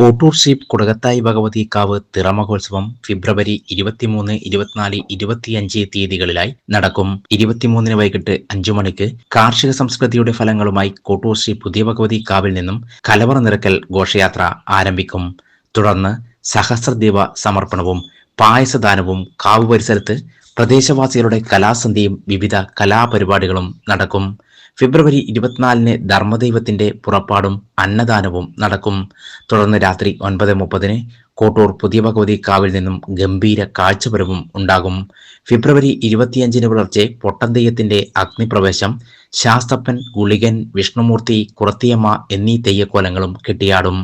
കോട്ടൂർ ഷീപ്പ് കുടകത്തായി ഭഗവതി കാവ് തിറമഹോത്സവം ഫെബ്രുവരി ഇരുപത്തിമൂന്ന് ഇരുപത്തിനാല് ഇരുപത്തിയഞ്ച് തീയതികളിലായി നടക്കും. ഇരുപത്തിമൂന്നിന് വൈകിട്ട് അഞ്ചു മണിക്ക് കാർഷിക സംസ്കൃതിയുടെ ഫലങ്ങളുമായി കോട്ടൂർ ശ്രീ പുതിയ ഭഗവതി കാവിൽ നിന്നും കലവറ നിറക്കൽ ഘോഷയാത്ര ആരംഭിക്കും. തുടർന്ന് സഹസ്രദീപ സമർപ്പണവും പായസദാനവും കാവ് പരിസരത്ത് പ്രദേശവാസികളുടെ കലാസന്ധ്യയും വിവിധ കലാപരിപാടികളും നടക്കും. ഫെബ്രുവരി ഇരുപത്തിനാലിന് ധർമ്മദൈവത്തിന്റെ പുറപ്പാടും അന്നദാനവും നടക്കും. തുടർന്ന് രാത്രി ഒൻപത് മുപ്പതിന് കോട്ടൂർ പുതിയ ഭഗവതി കാവിൽ നിന്നും ഗംഭീര കാഴ്ചപരവും ഉണ്ടാകും. ഫെബ്രുവരി ഇരുപത്തിയഞ്ചിന് പുലർച്ചെ പൊട്ടന്തെയ്യത്തിന്റെ അഗ്നിപ്രവേശം ശാസ്തപ്പൻ ഗുളികൻ വിഷ്ണുമൂർത്തി കുറത്തിയമ്മ എന്നീ തെയ്യക്കോലങ്ങളും കെട്ടിയാടും.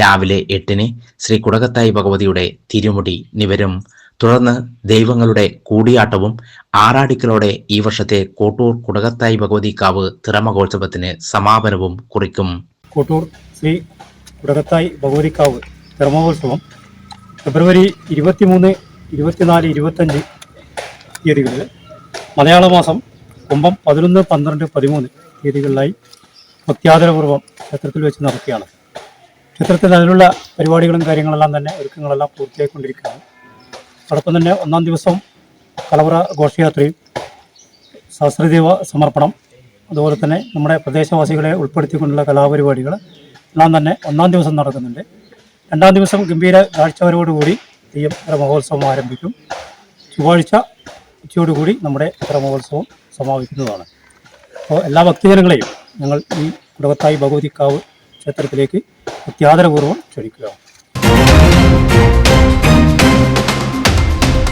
രാവിലെ എട്ടിന് ശ്രീ കുടകത്തായി ഭഗവതിയുടെ തിരുമുടി നിവരും. തുടർന്ന് ദൈവങ്ങളുടെ കൂടിയാട്ടവും ആറാടിക്കലോടെ ഈ വർഷത്തെ കോട്ടൂർ കുടകത്തായി കാവ് തിറമഹോത്സവത്തിന് സമാപനവും കുറിക്കും. കോട്ടൂർ ശ്രീ കുടകത്തായി ഭഗവതിക്കാവ് തിറമഹോത്സവം ഫെബ്രുവരി ഇരുപത്തിമൂന്ന് ഇരുപത്തിനാല് ഇരുപത്തഞ്ച് തീയതികളിൽ മലയാള മാസം കുംഭം പതിനൊന്ന് പന്ത്രണ്ട് പതിമൂന്ന് തീയതികളിലായി ഭക്ത്യാദരപൂർവം ക്ഷേത്രത്തിൽ വെച്ച് നടക്കുകയാണ്. ക്ഷേത്രത്തിൽ അതിനുള്ള പരിപാടികളും കാര്യങ്ങളെല്ലാം തന്നെ ഒരുക്കങ്ങളെല്ലാം പൂർത്തിയായിക്കൊണ്ടിരിക്കുകയാണ്. അതോടൊപ്പം തന്നെ ഒന്നാം ദിവസം കലവറ ഘോഷയാത്രയും സഹസ്രദീപ സമർപ്പണം അതുപോലെ തന്നെ നമ്മുടെ പ്രദേശവാസികളെ ഉൾപ്പെടുത്തിക്കൊണ്ടുള്ള കലാപരിപാടികൾ എല്ലാം തന്നെ ഒന്നാം ദിവസം നടക്കുന്നുണ്ട്. രണ്ടാം ദിവസം ഗംഭീര കാഴ്ചവരോടുകൂടി ഇത്ര മഹോത്സവം ആരംഭിക്കും. ചൊവ്വാഴ്ച ഉച്ചയോടുകൂടി നമ്മുടെ ഇത്ര മഹോത്സവം സമാപിക്കുന്നതാണ്. അപ്പോൾ എല്ലാ ഭക്തജനങ്ങളെയും ഞങ്ങൾ ഈ കുടവത്തായി ഭഗവതിക്കാവ് ക്ഷേത്രത്തിലേക്ക് അത്യാദരപൂർവം ക്ഷണിക്കുക